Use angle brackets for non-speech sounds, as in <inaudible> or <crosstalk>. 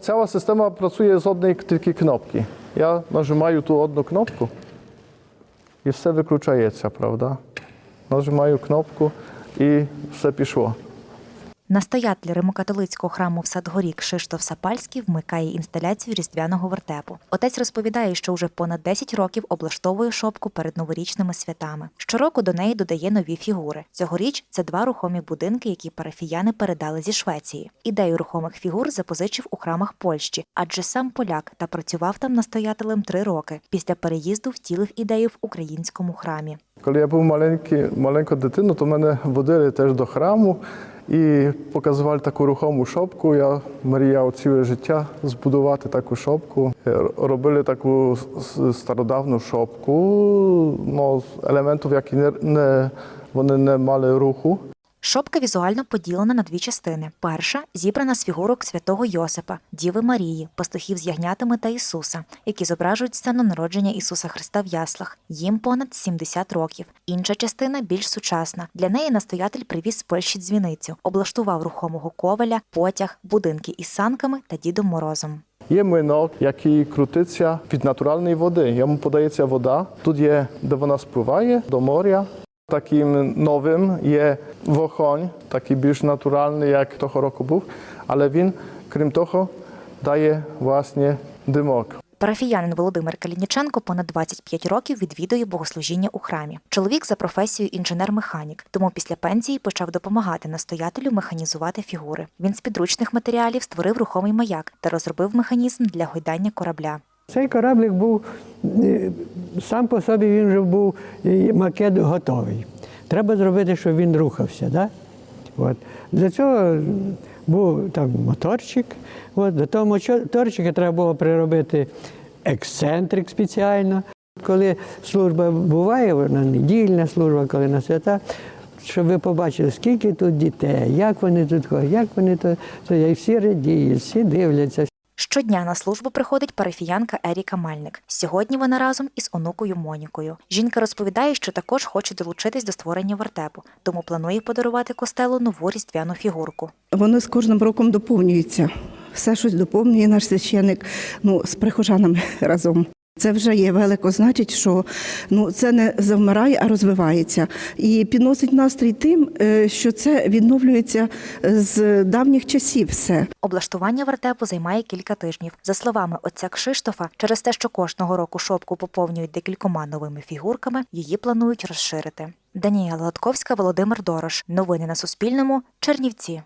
Cała система працює з одної тільки кнопки. Я нажимаю ту одну кнопку і все виключається, правда? Нажимаю кнопку і все пішло. Настоятель римокатолицького храму в Садгорі Кшиштоф Сапальський вмикає інсталяцію різдвяного вертепу. Отець розповідає, що вже понад 10 років облаштовує шопку перед новорічними святами. Щороку до неї додає нові фігури. Цьогоріч це два рухомі будинки, які парафіяни передали зі Швеції. Ідею рухомих фігур запозичив у храмах Польщі, адже сам поляк та працював там настоятелем три роки. Після переїзду втілив ідею в українському храмі. Коли я був маленький, маленька дитина, то мене водили теж до храму і показували таку рухому шопку. Я мріяв ціле життя збудувати таку шопку. Е, Робили таку стародавну шопку, ну, елементів, які не, не, вони не мали руху. Шопка візуально поділена на дві частини. Перша зібрана з фігурок святого Йосипа, Діви Марії, пастухів з ягнятами та Ісуса, які зображують сцену народження Ісуса Христа в яслах. Їм понад 70 років. Інша частина більш сучасна. Для неї настоятель привіз з Польщі дзвіницю, облаштував рухомого коваля, потяг, будинки із санками та Дідом Морозом. Є млинок, який крутиться від натуральної води. Йому подається вода. Тут є, де вона спливає до моря. Таким новим є вогонь, такий більш натуральний, як того року був. Але він, крім того, дає власне димок. Парафіянин Володимир Калініченко понад 25 років відвідує богослужіння у храмі. Чоловік за професією інженер-механік, тому після пенсії почав допомагати настоятелю механізувати фігури. Він з підручних матеріалів створив рухомий маяк та розробив механізм для гойдання корабля. Цей кораблик був е, сам по собі він вже був макет готовий. Треба зробити, щоб він рухався. Да? От. Для цього був там моторчик. От. До того моторчика треба було приробити ексцентрик спеціально. Коли служба буває, вона недільна служба, коли на свята, щоб ви побачили, скільки тут дітей, як вони тут ходять, як вони тут, і всі радіють, всі дивляться. Щодня на службу приходить парафіянка Еріка Мальник. Сьогодні вона разом із онукою Монікою. Жінка розповідає, що також хоче долучитись до створення вертепу, тому планує подарувати костелу нову різдвяну фігурку. Воно з кожним роком доповнюється. Все щось доповнює наш священик ну, з прихожанами <laughs> разом. Це вже є велико значить, що ну це не завмирає, а розвивається. І підносить настрій тим, е, що це відновлюється з давніх часів. Все. Облаштування вертепу займає кілька тижнів. За словами отця Кшиштофа, через те, що кожного року шопку поповнюють декількома новими фігурками, її планують розширити. Даніела Латковська, Володимир Дорош. Новини на Суспільному. Чернівці.